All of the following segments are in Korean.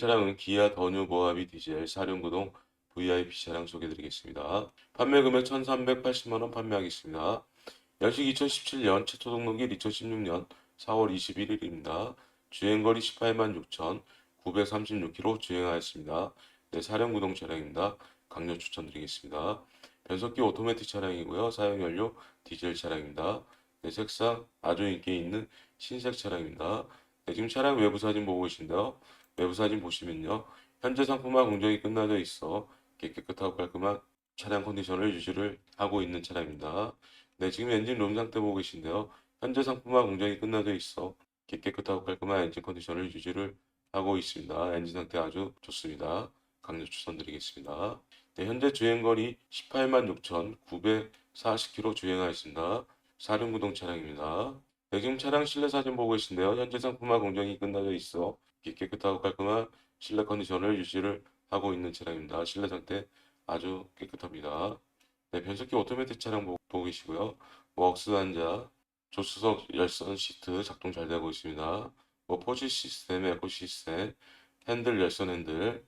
차량은 기아 더뉴 모하비 디젤 사륜구동 VIP 차량 소개드리겠습니다. 판매 금액 1,380만 원 판매하겠습니다. 연식 2017년 최초 등록일 2016년 4월 21일입니다. 주행거리 18만 6,936km 주행하였습니다. 네, 사륜구동 차량입니다. 강력 추천드리겠습니다. 변속기 오토매틱 차량이고요. 사용연료 디젤 차량입니다. 네, 색상 아주 인기 있는 신색 차량입니다. 네, 지금 차량 외부 사진 보고 계신데요. 외부 사진 보시면요. 현재 상품화 공정이 끝나져 있어 깨끗하고 깔끔한 차량 컨디션을 유지를 하고 있는 차량입니다. 네, 지금 엔진 룸 상태 보고 계신데요. 현재 상품화 공정이 끝나져 있어 깨끗하고 깔끔한 엔진 컨디션을 유지를 하고 있습니다. 엔진 상태 아주 좋습니다. 강력 추천드리겠습니다. 네, 현재 주행거리 18만 6,940km 주행하였습니다. 사륜구동 차량입니다. 네, 지금 차량 실내 사진 보고 계신데요. 현재 상품화 공정이 끝나져 있어 깨끗하고 깔끔한 실내 컨디션을 유지를 하고 있는 차량입니다. 실내 상태 아주 깨끗합니다. 네, 변속기 오토매틱 차량 보- 보고 계시고요. 웍스 단자, 조수석 열선 시트 작동 잘 되고 있습니다. 뭐 포지 시스템, 에코 시스템, 핸들 열선 핸들,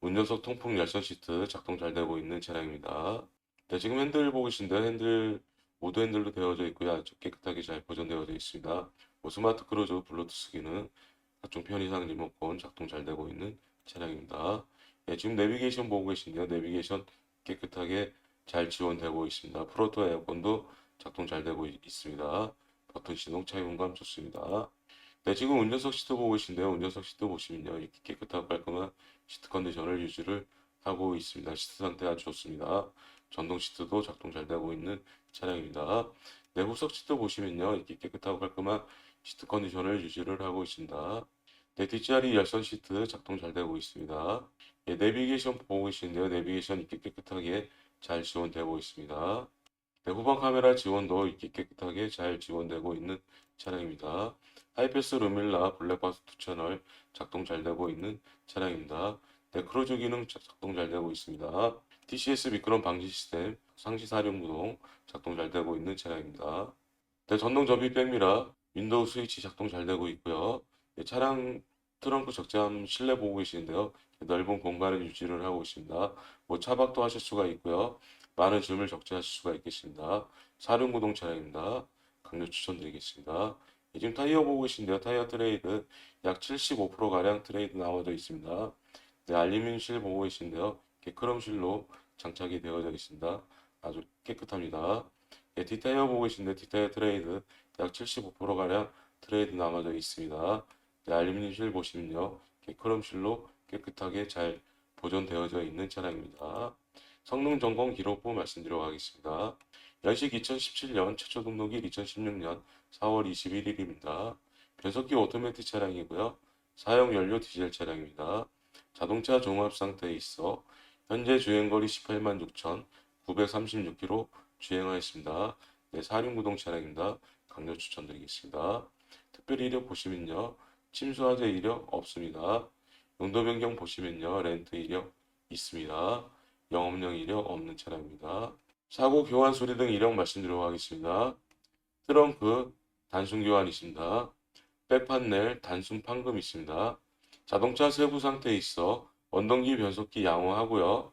운전석 통풍 열선 시트 작동 잘 되고 있는 차량입니다. 네, 지금 핸들 보고 계신데요. 핸들 모드 핸들로 되어져 있고요. 아주 깨끗하게 잘 보존되어져 있습니다. 뭐 스마트 크루즈 블루투스 기능, 각종 편의상 리모컨 작동 잘 되고 있는 차량입니다. 네, 지금 내비게이션 보고 계신데요. 내비게이션 깨끗하게 잘 지원되고 있습니다. 프로토 에어컨도 작동 잘 되고 있- 있습니다. 버튼 시동 차용감 좋습니다. 네, 지금 운전석 시트 보고 계신데요. 운전석 시트 보시면요. 이렇게 깨끗하고 깔끔한 시트 컨디션을 유지를 하고 있습니다. 시트 상태 아주 좋습니다. 전동 시트도 작동 잘 되고 있는 차량입니다. 네, 후석 시트 보시면요. 이렇게 깨끗하고 깔끔한 시트 컨디션을 유지를 하고 있습니다. 네, 뒷자리 열선 시트 작동 잘 되고 있습니다. 예, 내비게이션 보고 계시는데요. 내비게이션 이렇게 깨끗하게 잘 지원되고 있습니다. 네, 후방 카메라 지원도 이렇게 깨끗하게 잘 지원되고 있는 차량입니다. 하이패스 루밀라 블랙박스 2채널 작동 잘 되고 있는 차량입니다. 네, 크루즈 기능 자- 작동 잘 되고 있습니다. TCS 미끄럼 방지 시스템 상시 사륜구동 작동 잘 되고 있는 차량입니다. 네, 전동 접이 백미라 윈도우 스위치 작동 잘 되고 있고요. 네, 차량 트렁크 적재함 실내 보고 계시는데요. 넓은 공간을 유지를 하고 있습니다. 뭐 차박도 하실 수가 있고요. 많은 짐을 적재하실 수가 있겠습니다. 사륜구동 차량입니다. 강력 추천드리겠습니다. 예, 지금 타이어 보고 계신데요. 타이어 트레이드 약 75%가량 트레이드 나와져 있습니다. 네, 알루미늄 실 보고 계신데요. 크롬 실로 장착이 되어져 있습니다. 아주 깨끗합니다. 예, 뒷타이어 보고 계신데 뒷타이어 트레이드 약 75%가량 트레이드 남아져 있습니다. 네, 알루미늄 실 보시면요. 이렇게 크롬 실로 깨끗하게 잘 보존되어져 있는 차량입니다. 성능 점검 기록부 말씀드리도록 하겠습니다. 연식 2017년 최초 등록일 2016년 4월 21일입니다. 변속기 오토매틱 차량이고요. 사용 연료 디젤 차량입니다. 자동차 종합 상태에 있어 현재 주행거리 18만 6,936km 주행하였습니다. 네, 사륜구동 차량입니다. 강력 추천드리겠습니다. 특별 이력 보시면요. 침수화재 이력 없습니다. 용도 변경 보시면요. 렌트 이력 있습니다. 영업용 이력 없는 차량입니다. 사고 교환 수리 등 이력 말씀드리도록 하겠습니다. 트렁크 단순 교환 있습니다. 백판넬 단순 판금 있습니다. 자동차 세부 상태에 있어 원동기 변속기 양호하고요.